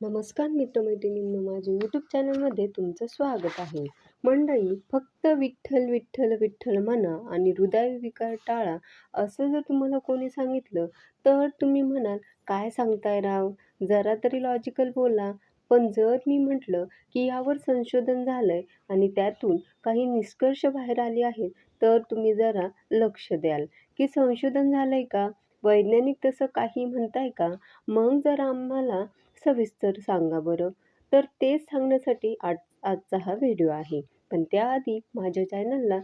नमस्कार मित्रमैत्रिणींनो माझ्या यूट्यूब चॅनलमध्ये तुमचं स्वागत आहे. मंडळी फक्त विठ्ठल विठ्ठल विठ्ठल म्हणा आणि हृदय विकार टाळा असं जर तुम्हाला कोणी सांगितलं तर तुम्ही म्हणाल काय सांगताय राव? जरा तरी लॉजिकल बोला. पण जर मी म्हटलं की यावर संशोधन झालं आहे आणि त्यातून काही निष्कर्ष बाहेर आले आहेत तर तुम्ही जरा लक्ष द्याल. की संशोधन झालं आहे का? वैज्ञानिक तसं काही म्हणताय का? मग जर आम्हाला सविस्तर सांगा बरं. तर तेच सांगण्यासाठी आज आजचा हा व्हिडिओ आहे. पण त्याआधी माझ्या चॅनलला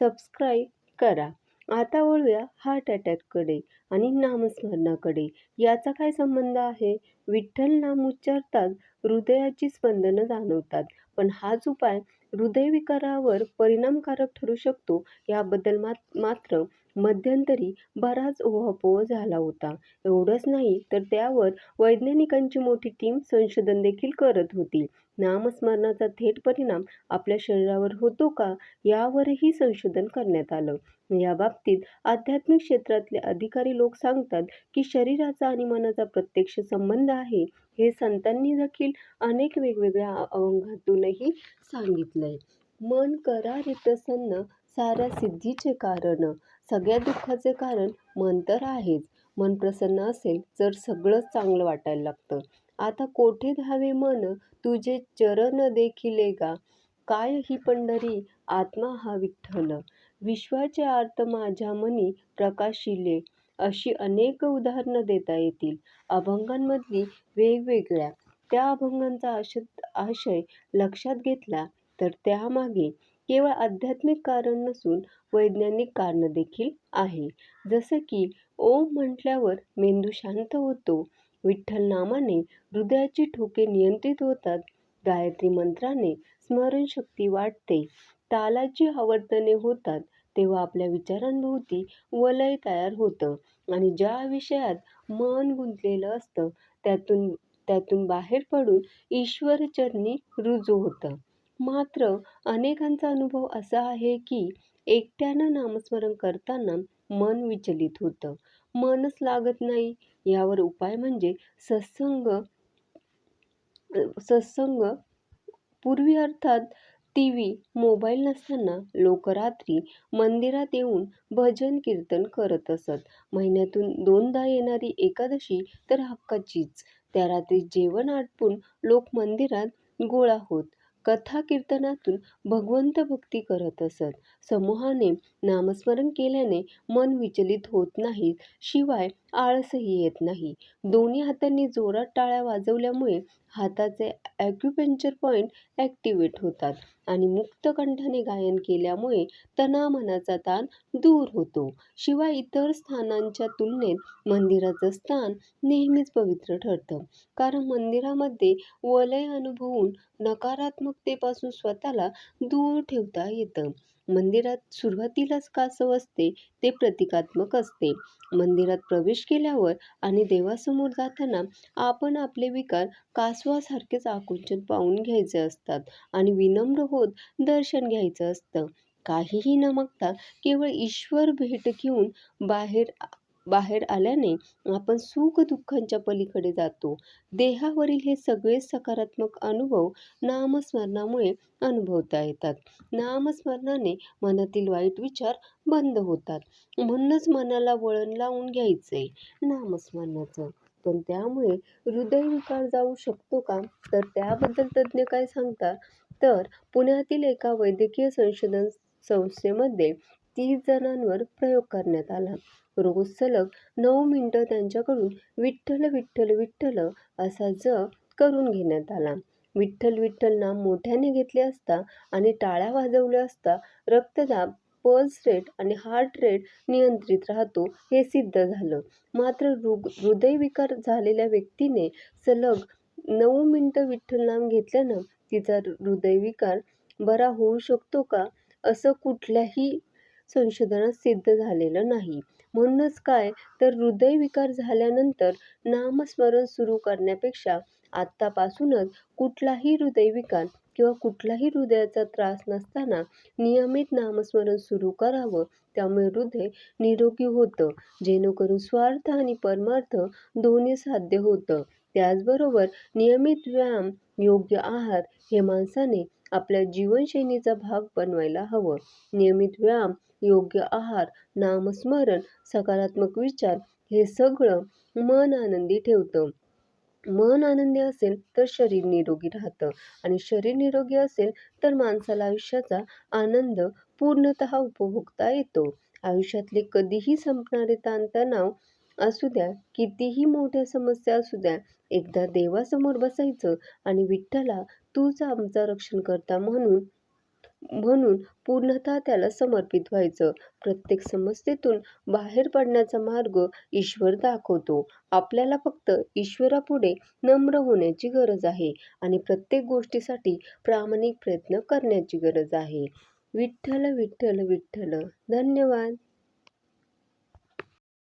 सबस्क्राईब करा. आता वळूया हार्ट अटॅककडे आणि नामस्मरणाकडे. याचा काय संबंध आहे? विठ्ठल नाम उच्चारताच हृदयाची स्पंदनं जाणवतात. पण हाच उपाय हृदयविकारावर परिणामकारक ठरू शकतो याबद्दल मात मात्र मध्यंतरी बराच ओहापोह झाला होता. एवढंच नाही तर त्यावर वैज्ञानिकांची मोठी टीम संशोधन देखील करत होती. नामस्मरणाचा थेट परिणाम आपल्या शरीरावर होतो का यावरही संशोधन करण्यात आलं. या बाबतीत आध्यात्मिक क्षेत्रातले अधिकारी लोक सांगतात की शरीराचा आणि मनाचा प्रत्यक्ष संबंध आहे हे संतांनी देखील अनेक वेगवेगळ्या अभंगातूनही सांगितलंय. मन करा रे प्रसन्न साऱ्या सिद्धीचे कारण. सगळ्या दुःखाचे कारण मन तर आहेच. मन प्रसन्न असेल तर सगळंच चांगलं वाटायला लागतं. आता कोठे धावे मन? तुझे चरण देखिले गा काय ही पंढरी? आत्मा हा विठ्ठल. विश्वाचे आर्त माझ्या मनी प्रकाशिले. अशी अनेक उदाहरणं देता येतील. अभंगांमधली वेगवेगळ्या. त्या अभंगांचा आश आशय लक्षात घेतला. तर त्यामागे केवळ आध्यात्मिक कारण नसून वैज्ञानिक कारण देखील आहे. जसं की ओम म्हटल्यावर मेंदू शांत होतो विठ्ठल नामाने हृदयाची ठोके नियंत्रित होतात गायत्री मंत्राने स्मरणशक्ती वाढते तालाची आवर्तने होतात तेव्हा आपल्या विचारांभोवती वलय तयार होतं आणि ज्या विषयात मन गुंतलेलं असतं त्यातून त्यातून बाहेर पडून ईश्वरचरणी रुजू होतं. मात्र अनेकांचा अनुभव असा आहे की एकट्यानं नामस्मरण करताना मन विचलित होतं. मनच लागत नाही. यावर उपाय म्हणजे सत्संग सत्संग पूर्वी अर्थात टी व्ही मोबाईल नसताना लोक रात्री मंदिरात येऊन भजन कीर्तन करत असत. महिन्यातून दोनदा येणारी एकादशी तर हक्काचीच. त्या रात्री जेवण आटपून लोक मंदिरात गोळा होत. कथा कीर्तनातून भगवंत भक्ती करत असत. समूहाने नामस्मरण केल्याने मन विचलित होत नाही शिवाय आळसही येत नाही. दोन्ही हातांनी जोरात टाळ्या वाजवल्यामुळे हाताचे ॲक्युपेंचर पॉईंट ॲक्टिवेट होतात आणि मुक्त कंठाने गायन केल्यामुळे तणामनाचा ताण दूर होतो. शिवाय इतर स्थानांच्या तुलनेत मंदिराचं स्थान नेहमीच पवित्र ठरतं. कारण मंदिरामध्ये वलय अनुभवून नकारात्मक नकारात्मकतेपासून स्वतःला दूर ठेवता येतं. मंदिरात सुरुवातीलाच कासव असते ते प्रतिकात्मक असते. मंदिरात प्रवेश केल्यावर आणि देवासमोर जाताना आपण आपले विकार कासवासारखेच आकुंचन पाहून घ्यायचे असतात आणि विनम्र होत दर्शन घ्यायचं असतं. काहीही न मागता केवळ ईश्वर भेट घेऊन बाहेर बाहेर आल्याने आपण सुख दुःखांच्या पलीकडे जातो. देहावरील हे सगळे सकारात्मक अनुभव नामस्मरणामुळे अनुभवता येतात. नामस्मरणाने मनातील वाईट विचार बंद होतात. म्हणूनच मनाला वळण लावून घ्यायचंय नामस्मरणाचं. पण त्यामुळे हृदयविकार जाऊ शकतो का? तर त्याबद्दल तज्ज्ञ काय सांगतात तर पुण्यातील एका वैद्यकीय संशोधन संस्थेमध्ये तीस जणांवर प्रयोग करण्यात आला. रोज सलग नऊ मिनटं त्यांच्याकडून विठ्ठल विठ्ठल विठ्ठल असा जप करून घेण्यात आला. विठ्ठल विठ्ठल नाम मोठ्याने घेतले असता आणि टाळ्या वाजवल्या असता रक्तदाब पल्स रेट आणि हार्ट रेट नियंत्रित राहतो हे सिद्ध झालं. मात्र हृ हृदयविकार झालेल्या व्यक्तीने सलग नऊ मिनटं विठ्ठल नाम घेतल्यानं तिचा हृदयविकार बरा होऊ शकतो का? असं कुठल्याही संशोधनात सिद्ध झालेलं नाही. म्हणूनच काय? तर हृदयविकार झाल्यानंतर नामस्मरण सुरू करण्यापेक्षा आत्तापासूनच कुठलाही हृदयविकार किंवा कुठलाही हृदयाचा त्रास नसताना नियमित नामस्मरण सुरू करावं. त्यामुळे हृदय निरोगी होतं. जेणेकरून स्वार्थ आणि परमार्थ दोन्ही साध्य होतं. त्याचबरोबर नियमित व्यायाम योग्य आहार हे माणसाने आपल्या जीवनशैलीचा भाग बनवायला हवं. नियमित व्यायाम योग्य आहार नामस्मरण सकारात्मक विचार हे सगळं मन आनंदी ठेवतं. मन आनंदी असेल तर शरीर निरोगी राहतं आणि शरीर निरोगी असेल तर माणसाला आयुष्याचा आनंद पूर्णतः उपभोगता येतो. आयुष्यातले कधीही संपणारे ताणतणाव असू द्या कितीही मोठ्या समस्या असू द्या एकदा देवासमोर बसायचं आणि विठ्ठला तूच आमचा रक्षण करता म्हणून म्हणून पूर्णतः त्याला समर्पित व्हायचं. प्रत्येक समस्येतून बाहेर पडण्याचा मार्ग ईश्वर दाखवतो. आपल्याला फक्त ईश्वरापुढे नम्र होण्याची गरज आहे आणि प्रत्येक गोष्टीसाठी प्रामाणिक प्रयत्न करण्याची गरज आहे. विठ्ठल विठ्ठल विठ्ठल. धन्यवाद.